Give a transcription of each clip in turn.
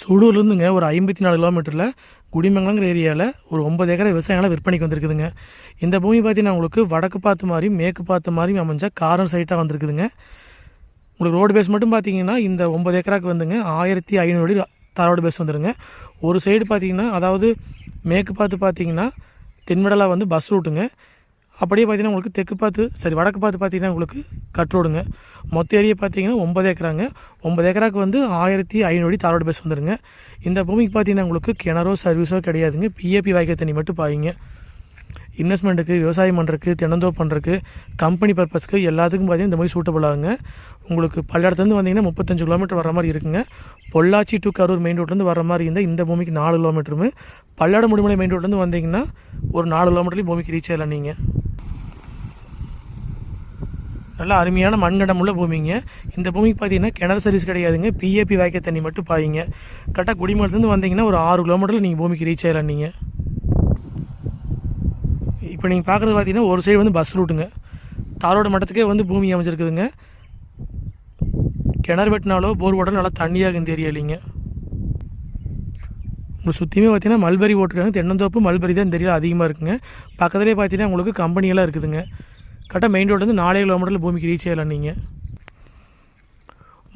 சூடூர்லேருந்துங்க ஒரு ஐம்பத்தி நாலு கிலோமீட்டரில் குடிமங்கலங்கிற ஏரியாவில் ஒரு ஒன்பது ஏக்கரை விவசாயம்லாம் விற்பனைக்கு வந்திருக்குதுங்க. இந்த பூமி பார்த்தீங்கன்னா உங்களுக்கு வடக்கு பார்த்து மாதிரி மேற்கு பார்த்து மாதிரி அமைஞ்ச காரம் சைட்டாக வந்திருக்குதுங்க. உங்களுக்கு ரோடு பேஸ் மட்டும் பார்த்தீங்கன்னா இந்த ஒன்பது ஏக்கராக்கு வந்துங்க. ஆயிரத்தி ஐநூறு அடி தாரோடு பேஸ் வந்துருங்க. ஒரு சைடு பார்த்தீங்கன்னா அதாவது மேற்கு பார்த்து பார்த்தீங்கன்னா தென்வடலாக வந்து பஸ் ரூட்டுங்க அப்படியே பார்த்தீங்கன்னா உங்களுக்கு தெற்கு பார்த்து சரி வடக்கு பார்த்து பார்த்தீங்கன்னா உங்களுக்கு கட் ரோடுங்க மொத்த ஏரியா பார்த்தீங்கன்னா ஒன்பது ஏக்கராங்க. ஒன்பது ஏக்கராக்கு வந்து ஆயிரத்தி ஐநூறு தாரோடு பேஸ் வந்துடுங்க இந்த பூமிக்கு பார்த்தீங்கன்னா உங்களுக்கு கிணறோ சர்வீஸோ கிடையாதுங்க. பிஏபி வாய்க்க தண்ணி மட்டும் பாய்ங்க. இன்வெஸ்ட்மெண்ட்டுக்கு விவசாயம் பண்ணுறதுக்கு தினந்தோ பண்ணுறதுக்கு கம்பெனி பர்பஸ்க்கு எல்லாத்துக்கும் பார்த்தீங்கன்னா இந்த மாதிரி சூட்டபிள் ஆகுங்க. உங்களுக்கு பல்லடத்துலேருந்து வந்தீங்கன்னா முப்பத்தஞ்சு கிலோமீட்டர் வர மாதிரி இருக்குங்க. பொள்ளாச்சி டு கரூர் மெயின் ரோட்லேருந்து வர மாதிரி இருந்தால் இந்த பூமிக்கு நாலு கிலோமீட்டருமே பல்லட முடிமலை மெயின் ரோட்லேருந்து வந்தீங்கன்னா ஒரு நாலு கிலோமீட்டர்லேயும் பூமிக்கு ரீச் ஆகலாம் நீங்கள் நல்ல அருமையான மண்கடம் உள்ள பூமிங்க. இந்த பூமிக்கு பார்த்தீங்கன்னா கிணறு சர்வீஸ் கிடையாதுங்க. பிஏபி வாய்க்க தண்ணி மட்டும் பாயிங்க. கரெக்டாக குடிமலத்துலேருந்து வந்தீங்கன்னா ஒரு ஆறு கிலோமீட்டரில் நீங்கள் பூமிக்கு ரீச் ஆகலாம் நீங்கள் இப்போ நீங்கள் பார்க்குறது பார்த்தீங்கன்னா ஒரு சைடு வந்து பஸ் ரூட்டுங்க தாரோட மட்டத்துக்கே வந்து பூமி அமைஞ்சிருக்குதுங்க. கிணறு வெட்டினாலோ போர் போட்டாலும் நல்லா தண்ணியாக தெரியலைங்க. உங்களுக்கு சுற்றியுமே பார்த்தீங்கன்னா மல்பரி ஓட்டுருக்காங்க தென்னந்தோப்பு மல்பரி தான் தெரியல அதிகமாக இருக்குங்க. பக்கத்துலேயே பார்த்தீங்கன்னா உங்களுக்கு கம்பெனியெல்லாம் இருக்குதுங்க. கரெக்டாக மெயின் ரோடு வந்து நாலே கிலோமீட்டரில் பூமிக்கு ரீச் ஆகலாம் நீங்கள்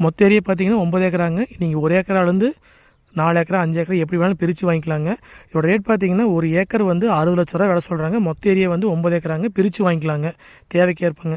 மொத்த ஏரியா பார்த்தீங்கன்னா ஒம்பது ஏக்கராங்க. நீங்கள் ஒரு ஏக்கராலேருந்து நாலு ஏக்கரா அஞ்சு ஏக்கரா எப்படி வேணாலும் பிரித்து வாங்கிக்கலாங்க. இதோட ரேட் பார்த்தீங்கன்னா ஒரு ஏக்கர் வந்து அறுபது லட்ச ரூபா விலை சொல்கிறாங்க மொத்த ஏரியா வந்து ஒம்பது ஏக்கராங்க. பிரித்து வாங்கிக்கலாங்க. தேவைக்கு ஏற்பங்க